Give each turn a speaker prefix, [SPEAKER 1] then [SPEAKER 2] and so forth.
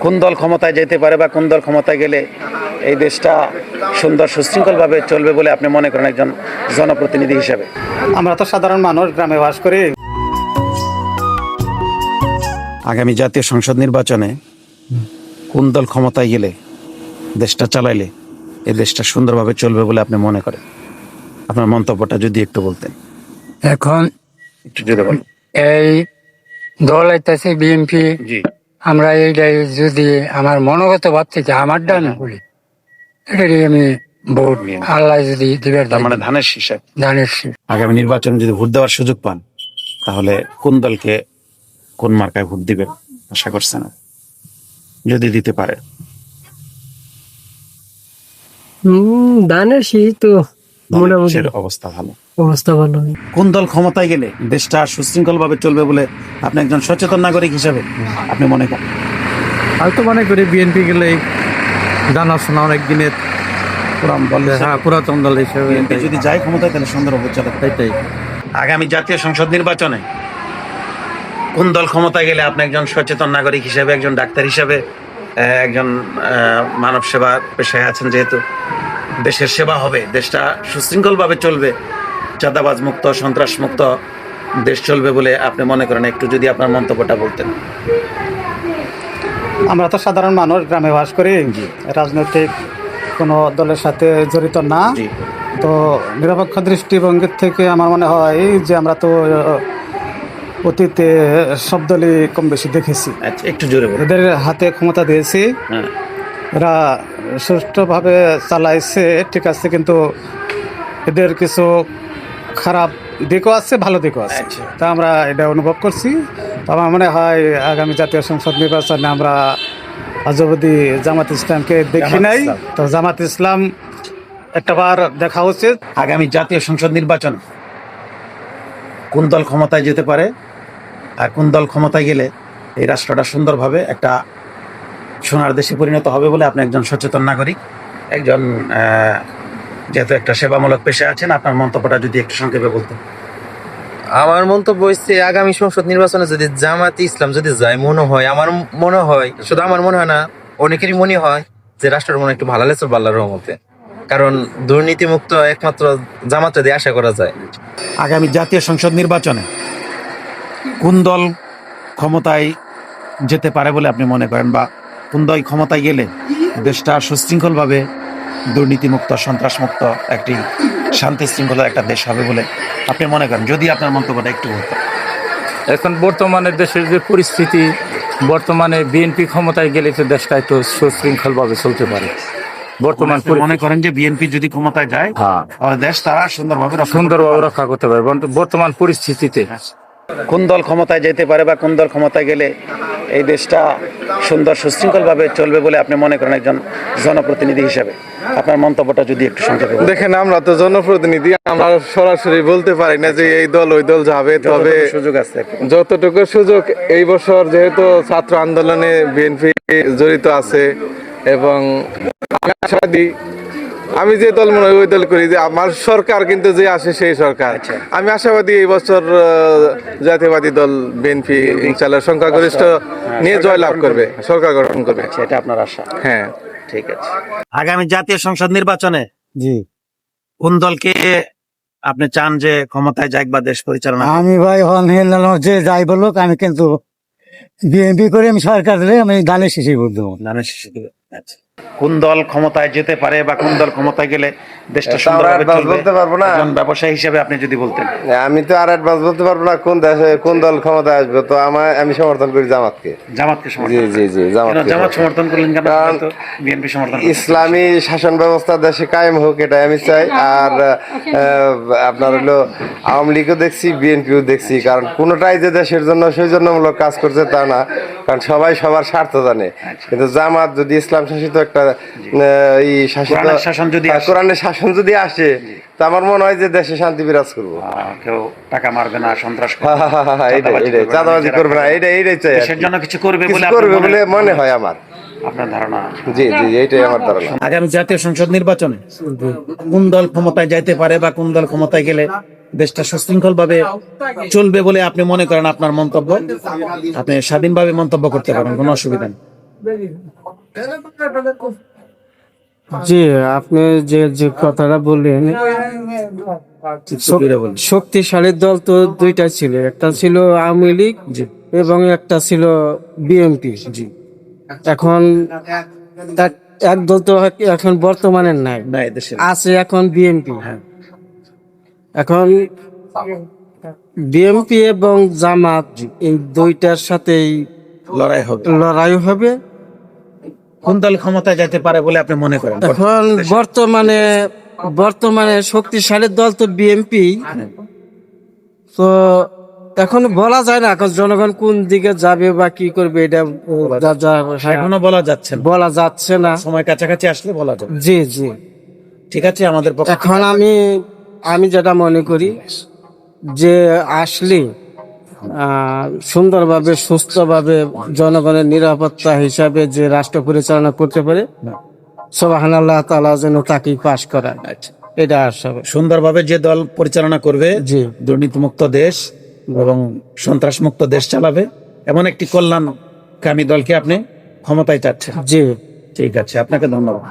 [SPEAKER 1] কোন দল ক্ষমতায় যেতে পারে বা কোন দল ক্ষমতায় গেলে এই দেশটা সুন্দর সুশৃঙ্খলভাবে চলবে বলে আপনি মনে করেন একজন জনপ্রতিনিধি হিসেবে?
[SPEAKER 2] আমরা তো সাধারণ মানুষ গ্রামে বাস করি।
[SPEAKER 1] আগামী জাতীয় সংসদ নির্বাচনে কোন দল ক্ষমতায় গেলে দেশটা চালাইলে এই দেশটা সুন্দরভাবে চলবে বলে আপনি মনে করেন? আপনার মন্তব্যটা যদি একটু বলতেন।
[SPEAKER 3] এখন
[SPEAKER 1] একটু যদি বলেন।
[SPEAKER 3] এই দল আইতেছে বিএনপি।
[SPEAKER 1] জি।
[SPEAKER 3] আমরা এইটাই যদি আমার মনোগত ভাব থেকে আমার ডান বলি এটারই আমি ভোট। আল্লাহ যদি দিবের
[SPEAKER 1] তার মানে ধানের শীষে
[SPEAKER 3] ধানের শীষ।
[SPEAKER 1] আগামী নির্বাচনে যদি ভোট দেওয়ার সুযোগ পান তাহলে কোন দলকে কোন মার্কায় ভোট দিবেন আশা করছেন? যদি দিতে পারে।
[SPEAKER 4] ধানের শীত তো মোটামুটি
[SPEAKER 1] অবস্থা ভালো।
[SPEAKER 4] অবস্থা ভালো।
[SPEAKER 1] কোন দল ক্ষমতায় গেলে দেশটা সুশৃঙ্খল ভাবে চলবে বলে আপনি একজন সচেতন নাগরিক হিসেবে আপনি মনে করেন?
[SPEAKER 2] আমি তো মনে করি বিএনপি গেলে জানাশোনা অনেক দিনের
[SPEAKER 1] পুরান দল
[SPEAKER 2] হ্যাঁ পুরাতন দল হিসেবে
[SPEAKER 1] যদি যায় ক্ষমতায় তাহলে চলে।
[SPEAKER 2] এটাই।
[SPEAKER 1] আগামী জাতীয় সংসদ নির্বাচনে কোন দল ক্ষমতায় গেলে আপনি একজন সচেতন নাগরিক হিসেবে একজন ডাক্তার হিসেবে আহ, একজন আহ, মানব সেবা পেশায় আছেন যেহেতু দেশের সেবা হবে দেশটা সুশৃঙ্খলভাবে চলবে চাঁদাবাজ মুক্ত সন্ত্রাস মুক্ত দেশ চলবে বলে আপনি মনে করেন? একটু যদি আপনার মন্তব্যটা বলতেন।
[SPEAKER 2] আমরা তো সাধারণ মানুষ গ্রামে বাস করি। রাজনৈতিক কোনো দলের সাথে জড়িত না। তো নিরপেক্ষ দৃষ্টিভঙ্গির থেকে আমার মনে হয় যে আমরা তো অতীতে সব দলই কম বেশি দেখেছি।
[SPEAKER 1] আচ্ছা একটু জোরে
[SPEAKER 2] এদের হাতে ক্ষমতা দিয়েছি।
[SPEAKER 1] হ্যাঁ।
[SPEAKER 2] এরা সুষ্ঠুভাবে চালাইছে ঠিক আছে কিন্তু এদের কিছু খারাপ দিকও আছে ভালো দিকও আছে
[SPEAKER 1] আচ্ছা।
[SPEAKER 2] তা আমরা এটা অনুভব করছি তো আমার মনে হয় আগামী জাতীয় সংসদ নির্বাচনে আমরা আজ অবধি জামাত ইসলামকে দেখি নাই। তো জামাত ইসলাম একটাবার দেখা উচিত
[SPEAKER 1] আগামী জাতীয় সংসদ নির্বাচন কোন দল ক্ষমতায় যেতে পারে আর কোন দল ক্ষমতায় গেলে এই রাষ্ট্রটা সুন্দরভাবে একটা সোনার দেশে পরিণত হবে বলে আপনি একজন সচেতন নাগরিক একজন যেহেতু একটা সেবামূলক পেশায় আছেন আপনার মন্তব্যটা যদি একটু সংক্ষেপে বলতেন।
[SPEAKER 5] আমার মন্তব্য হচ্ছে আগামী সংসদ নির্বাচনে যদি জামাত ইসলাম যদি যায় মনে হয় আমার মনে হয় শুধু আমার মনে হয় না অনেকেরই মনে হয় যে রাষ্ট্রের মনে একটু ভালো লেগেছে বাল্লার রহমতে। কারণ দুর্নীতি মুক্ত একমাত্র জামাত দিয়ে আশা করা যায়।
[SPEAKER 1] আগামী জাতীয় সংসদ নির্বাচনে কোন দল ক্ষমতায় যেতে পারে বলে আপনি মনে করেন? বা কোন দল ক্ষমতায় গেলে দেশটা সুশৃঙ্খলভাবে দুর্নীতিমুক্ত সন্ত্রাসমুক্ত একটি শান্তি শৃঙ্খলার একটা দেশ হবে বলে আপনি মনে করেন? যদি আপনার মন্তব্যটা একটু বলতেন।
[SPEAKER 6] এখন বর্তমানে দেশের যে পরিস্থিতি বর্তমানে বিএনপি ক্ষমতায় গেলে তো দেশটা একটু সুশৃঙ্খলভাবে চলতে পারে। বর্তমান
[SPEAKER 1] মনে করেন যে বিএনপি যদি ক্ষমতায় যায়
[SPEAKER 6] হ্যাঁ।
[SPEAKER 1] দেশ তারা সুন্দরভাবে
[SPEAKER 6] সুন্দরভাবে রক্ষা করতে পারে বর্তমান পরিস্থিতিতে
[SPEAKER 1] কোন দল ক্ষমতায় যেতে পারে বা কোন দল ক্ষমতায় গেলে এই দেশটা সুন্দর সুশৃঙ্খলভাবে চলবে বলে আপনি মনে করেন একজন জনপ্রতিনিধি হিসেবে? আপনার মন্তব্যটা যদি একটু সংক্ষেপে
[SPEAKER 7] দেখেন আমরা তো জনপ্রতিনিধি আমরা সরাসরি বলতে পারি না যে এই দল ওই দল যাবে তবে
[SPEAKER 1] সুযোগ আছে
[SPEAKER 7] যতটুকু সুযোগ এই বছর যেহেতু ছাত্র আন্দোলনে বিএনপি জড়িত আছে এবং আশাবাদী আমি যে দল মনে হয় ওই দল করি যে আমার সরকার কিন্তু যে আসে সেই সরকার। আমি আশাবাদী এই বছর জাতীয়বাদী দল বিএনপি ইনশাল্লাহ সংখ্যাগরিষ্ঠ নিয়ে জয়লাভ করবে। সরকার গঠন করবে।
[SPEAKER 1] সেটা আপনার আশা।
[SPEAKER 7] হ্যাঁ।
[SPEAKER 1] ঠিক আছে। আগামী জাতীয় সংসদ নির্বাচনে
[SPEAKER 2] জি।
[SPEAKER 1] কোন দলকে আপনি চান যে ক্ষমতায় যাক বা দেশ পরিচালনা
[SPEAKER 8] আমি ভাই হন যে যাই বলুক আমি কিন্তু বিএনপি করে আমি সরকার দিলে আমি ভোট দেবো।
[SPEAKER 1] ধানের শীষে দিবে। আচ্ছা। কোন দল ক্ষমতায় যেতে পারে বা কোন দল ক্ষমতায় গেলে দেশটা সুন্দরভাবে চলবে
[SPEAKER 9] বলতে পারব না।
[SPEAKER 1] একজন ব্যবসায়ী হিসেবে আপনি যদি বলতেন।
[SPEAKER 9] আমি তো আর অ্যাডভান্স বলতে পারব না কোন দেশে কোন দল ক্ষমতায় আসবে তো আমার আমি সমর্থন করি জামাতকে।
[SPEAKER 1] জামাতকে সমর্থন
[SPEAKER 9] জি জি জামাতকে
[SPEAKER 1] জামাত সমর্থন করলেন কেন? বিএনপি সমর্থন
[SPEAKER 9] ইসলামী শাসন ব্যবস্থা দেশে কায়েম হোক এটাই আমি চাই। আর আপনার হলো আওয়ামী লীগও দেখছি বিএনপিও দেখছি কারণ কোনোটাই যে দেশের জন্য সেই সৌজন্যমূলক কাজ করছে তা না। কারণ সবাই সবার স্বার্থ জানে। কিন্তু জামাত যদি ইসলাম শাসিত একটা এই শাসিত
[SPEAKER 1] কোরআনের শাসন যদি
[SPEAKER 9] হ্যাঁ,
[SPEAKER 1] আসে।
[SPEAKER 9] কোরআনের শাসন যদি আসে তা আমার মনে হয় যে দেশে শান্তি বিরাজ করব।
[SPEAKER 1] কেউ টাকা মারবে না সন্ত্রাস চাঁদাবাজি করবে না,
[SPEAKER 9] এইটাই চাই
[SPEAKER 1] দেশের জন্য কিছু করবে বলে
[SPEAKER 9] করবে বলে মনে হয় আমার।
[SPEAKER 1] আপনার ধারণা?
[SPEAKER 9] জি জি এইটাই আমার ধারণা।
[SPEAKER 1] আগামী জাতীয় সংসদ নির্বাচনে কোন দল ক্ষমতায় যাইতে পারে বা কোন দল ক্ষমতায় গেলে দেশটা সুশৃঙ্খল ভাবে চলবে বলে আপনি মনে করেন আপনার মন্তব্য? আপনি স্বাধীনভাবে মন্তব্য করতে পারেন কোনো অসুবিধা নেই।
[SPEAKER 10] জি আপনি যে যে কথাটা বললেন শক্তিশালী দল তো দুইটা ছিল একটা ছিল আওয়ামী লীগ এবং একটা ছিল বিএনপি। এখন এক- দল তো এখন বর্তমানে নাই। আছে এখন বিএনপি। এখন বিএনপি এবং জামাত এই দুইটার সাথেই
[SPEAKER 1] লড়াই হবে।
[SPEAKER 10] লড়াই হবে।
[SPEAKER 1] কোন দল ক্ষমতায় যেতে পারে বলে আপনি মনে করেন?
[SPEAKER 10] এখন বর্তমানে বর্তমানে শক্তিশালী দল তো বিএনপি। তো এখন বলা যায় না এখন জনগণ কোন দিকে যাবে বা কি করবে এটা
[SPEAKER 1] এখনও বলা যাচ্ছে না।
[SPEAKER 10] বলা যাচ্ছে না।
[SPEAKER 1] সময় কাছাকাছি আসলে বলা যাবে।
[SPEAKER 10] জি জি।
[SPEAKER 1] ঠিক আছে আমাদের পক্ষে
[SPEAKER 10] এখন আমি আমি যেটা মনে করি যে আসলে সুন্দরভাবে সুস্থভাবে জনগণের নিরাপত্তা হিসাবে যে রাষ্ট্র পরিচালনা করতে পারে সোবাহান আল্লাহ তালা যেন তাকেই পাশ করায়। এটা আশা করি।
[SPEAKER 1] সুন্দরভাবে যে দল পরিচালনা করবে
[SPEAKER 10] যে
[SPEAKER 1] দুর্নীতিমুক্ত দেশ এবং সন্ত্রাসমুক্ত দেশ চালাবে এমন একটি কল্যাণকামী দলকে আপনি ক্ষমতায় চাচ্ছেন।
[SPEAKER 10] জি।
[SPEAKER 1] ঠিক আছে আপনাকে ধন্যবাদ।